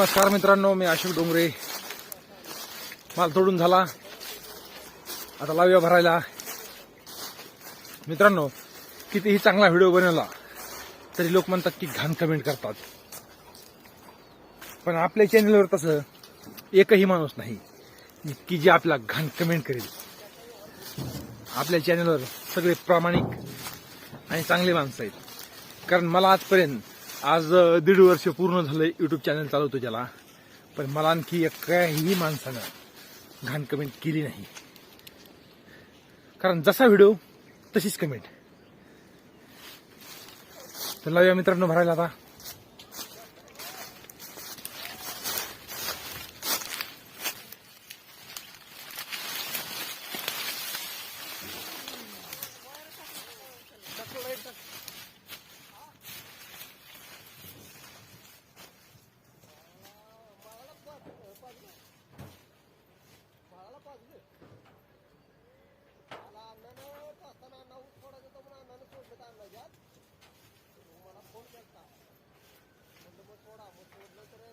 नमस्कार मित्रांनो मी अशोक डोंगरे. माल तोडून झाला. आता लावूया भरायला. मित्रांनो कितीही चांगला व्हिडिओ बनवला तरी लोक म्हणतात की घाण कमेंट करतात. पण आपल्या चॅनलवर तसं एकही माणूस नाही की जे आपला घाण कमेंट करेल. आपल्या चॅनलवर सगळे प्रामाणिक आणि चांगले माणसं आहेत. कारण मला आजपर्यंत आज दीड वर्ष पूर्ण झालंय युट्यूब चॅनल चालवतो ज्याला. पण मला आणखी एकाही माणसानं घाण कमेंट केली नाही. कारण जसा व्हिडिओ तशीच कमेंट तर लावूया मित्रांनो भरायला आता.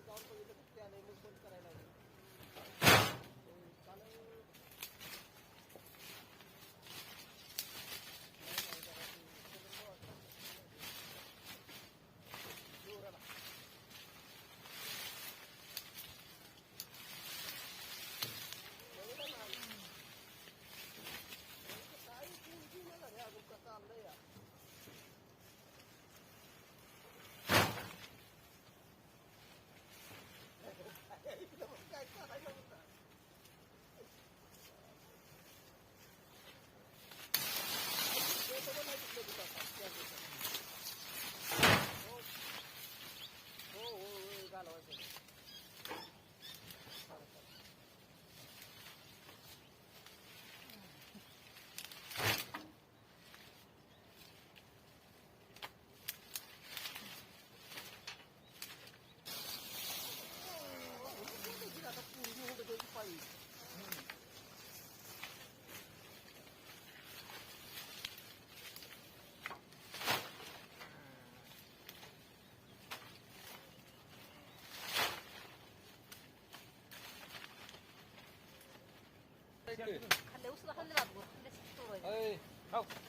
ಡೌನ್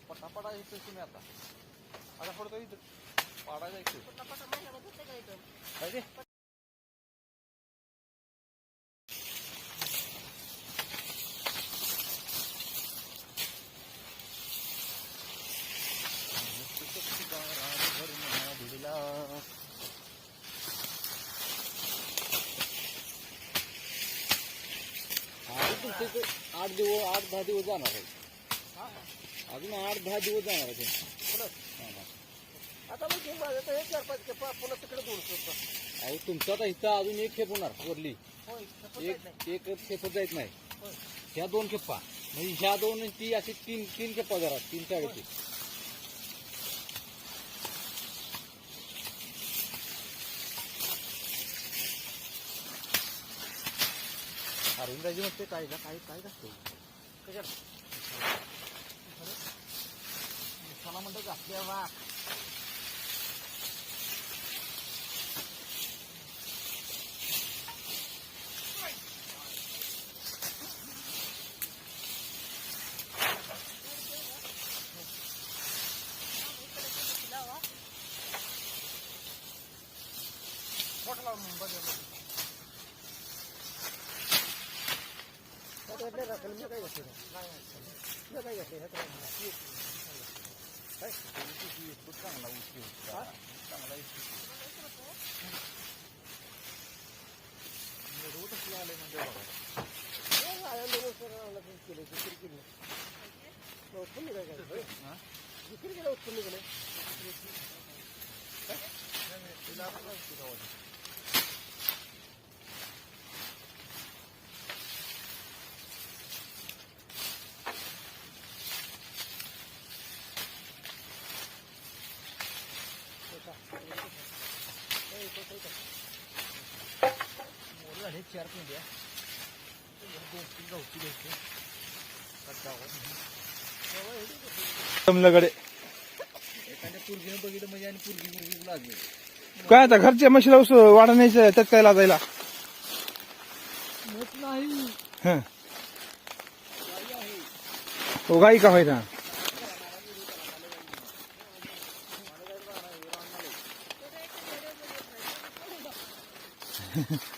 पटापटा येतो तुम्ही आता. आता पडतो इथं. पाडा जायचं पटापटा महिन्याभर होते का इथं? ते आठ दिवस आठ दहा दिवस जाणार आहे अजून आठ दहा दिवस जाणार आहे आता मग माझं तर हे चार पाच खेपा पुन्हा तिकडे दोन खेपा. अहो तुमचं आता इथं अजून एक खेप होणार वरली. एक एक खेप जायत नाही होय. दोन खेप्पा म्हणजे ह्या दोन ती अशी तीन तीन खेप्पा जरा तीन साडेतीन अरविंदाजी म्हणते काय का काय काय असतं कशाला? मला म्हणतं घातल्या वा आता इकडे राखेल, मी काय घातलं नाही. मी काय घातलं, ह्यात राखेल. चांगला उशीर चांगला रोज असलं आले म्हणजे बघा हे आया लोकं सगळं आणलं पण केलं, विक्री केली. मग उत्पन्न काय काय? विक्री केलं, उत्पन्न केलं. चार पिंड्या घ्यायचे एखाद्या पुरगीनं बघितलं म्हणजे आणि पुरगी पुरगी लागली. काय आता घरच्या म्हशीला उस वाढा न्यायचं त्यात काय लाजायला मत नाही. हं. हो गाई का होईना?